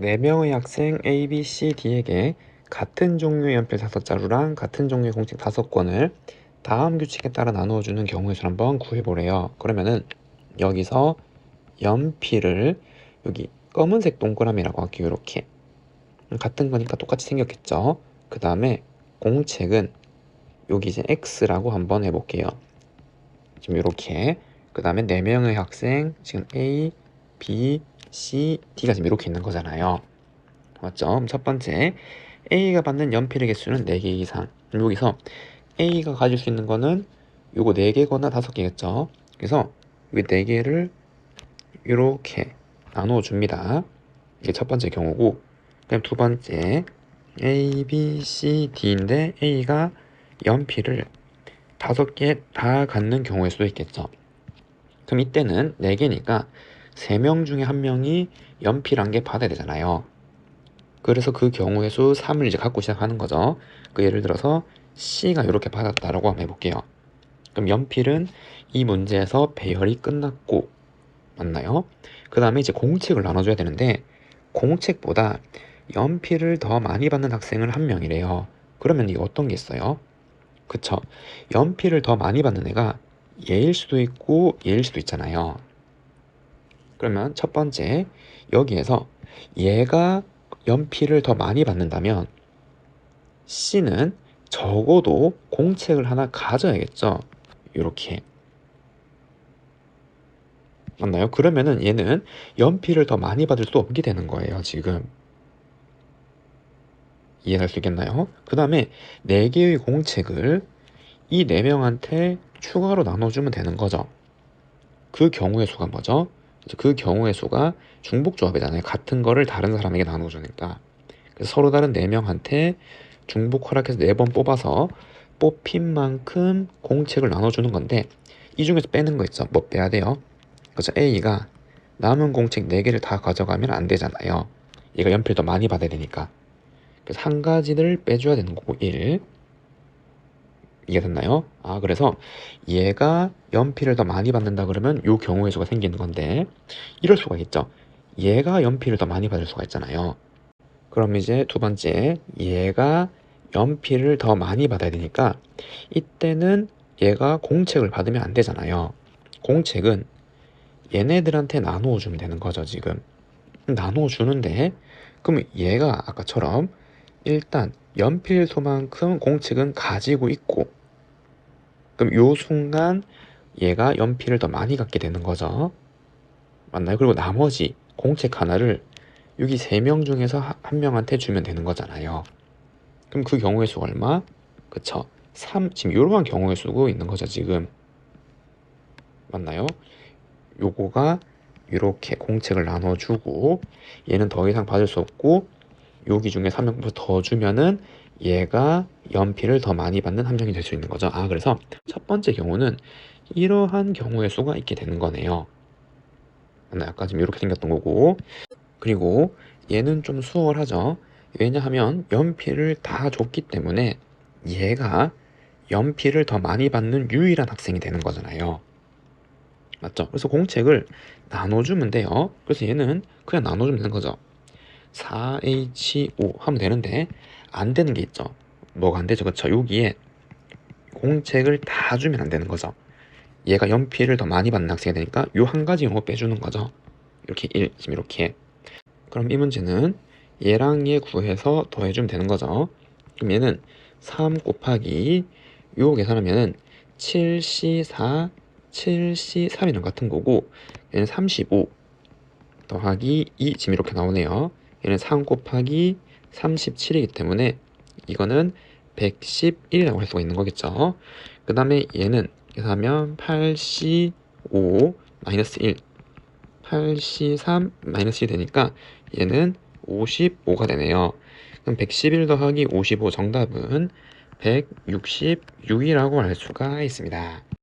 4명의 학생 A, B, C, D에게 같은 종류의 연필 5자루랑 같은 종류의 공책 5권을 다음 규칙에 따라 나누어 주는 경우의 수를 한번 구해 보래요. 그러면은 여기서 연필을 여기 검은색 동그라미라고 할게요. 이렇게 같은 거니까 똑같이 생겼겠죠. 그 다음에 공책은 여기 이제 X라고 한번 해볼게요. 지금 이렇게 그 다음에 4명의 학생 지금 A, B, C, D가 지금 이렇게 있는 거잖아요. 맞죠? 첫 번째 A가 받는 연필의 개수는 4개 이상. 여기서 A가 가질 수 있는 거는 요거 4개거나 5개겠죠. 그래서 이 4개를 이렇게 나누어 줍니다. 이게 첫 번째 경우고 그럼 두 번째 A, B, C, D인데 A가 연필을 다섯 개 다 갖는 경우일 수도 있겠죠. 그럼 이때는 4개니까 3명 중에 한 명이 연필 한 개 받아야 되잖아요. 그래서 그 경우의 수 3을 이제 갖고 시작하는 거죠. 그 예를 들어서 C가 이렇게 받았다라고 한번 해볼게요. 그럼 연필은 이 문제에서 배열이 끝났고 맞나요? 그 다음에 이제 공책을 나눠줘야 되는데 공책보다 연필을 더 많이 받는 학생은 한 명이래요. 그러면 이게 어떤 게 있어요? 그쵸? 연필을 더 많이 받는 애가 얘일 수도 있고 얘일 수도 있잖아요. 그러면 첫 번째 여기에서 얘가 연필을 더 많이 받는다면 C는 적어도 공책을 하나 가져야겠죠. 이렇게 맞나요? 그러면은 얘는 연필을 더 많이 받을 수 없게 되는 거예요. 지금 이해할 수 있겠나요? 그 다음에 4개의 공책을 이 4명한테 추가로 나눠주면 되는 거죠. 그 경우의 수가 뭐죠? 그 경우의 수가 중복조합이잖아요. 같은 거를 다른 사람에게 나눠주니까. 그래서 서로 다른 4명한테 중복 허락해서 4번 뽑아서 뽑힌 만큼 공책을 나눠주는 건데 이 중에서 빼는 거 있죠. 뭐 빼야 돼요? 그래서 A가 남은 공책 4개를 다 가져가면 안 되잖아요. 얘가 연필 더 많이 받아야 되니까. 그래서 한 가지를 빼줘야 되는 거고 1 이해됐나요? 아 그래서 얘가 연필을 더 많이 받는다 그러면 요 경우의 수가 생기는 건데 이럴 수가 있죠. 얘가 연필을 더 많이 받을 수가 있잖아요. 그럼 이제 두 번째 얘가 연필을 더 많이 받아야 되니까 이때는 얘가 공책을 받으면 안 되잖아요. 공책은 얘네들한테 나누어 주면 되는 거죠 지금 나누어 주는데 그럼 얘가 아까처럼 일단 연필소만큼 공책은 가지고 있고 그럼 요 순간 얘가 연필을 더 많이 갖게 되는 거죠 맞나요? 그리고 나머지 공책 하나를 여기 세 명 중에서 한 명한테 주면 되는 거잖아요 그럼 그 경우의 수가 얼마? 그쵸 3 지금 이러한 경우의 수고 있는 거죠 지금 맞나요? 요거가 이렇게 공책을 나눠주고 얘는 더 이상 받을 수 없고 여기 중에 3명부터 더 주면은 얘가 연필을 더 많이 받는 한 명이 될 수 있는 거죠. 아 그래서 첫 번째 경우는 이러한 경우의 수가 있게 되는 거네요. 아까 지금 이렇게 생겼던 거고 그리고 얘는 좀 수월하죠. 왜냐하면 연필을 다 줬기 때문에 얘가 연필을 더 많이 받는 유일한 학생이 되는 거잖아요. 맞죠? 그래서 공책을 나눠주면 돼요. 그래서 얘는 그냥 나눠주면 되는 거죠. 4H5 하면 되는데 안 되는 게 있죠. 뭐가 안 되죠? 그쵸? 여기에 공책을 다 주면 안 되는 거죠. 얘가 연필을 더 많이 받는 학생이 되니까 요 한 가지 용어 빼주는 거죠. 이렇게 1, 지금 이렇게. 그럼 이 문제는 얘랑 얘 구해서 더해주면 되는 거죠. 그럼 얘는 3 곱하기 요 계산하면은 7C4 7C3이랑 같은 거고 얘는 35 더하기 2 지금 이렇게 나오네요. 얘는 3 곱하기 37이기 때문에 이거는 111이라고 할 수가 있는 거겠죠. 그 다음에 얘는 계산하면 8C5 마이너스 1 8C3 마이너스 1 되니까 얘는 55가 되네요. 그럼 111 더하기 55 정답은 166이라고 할 수가 있습니다.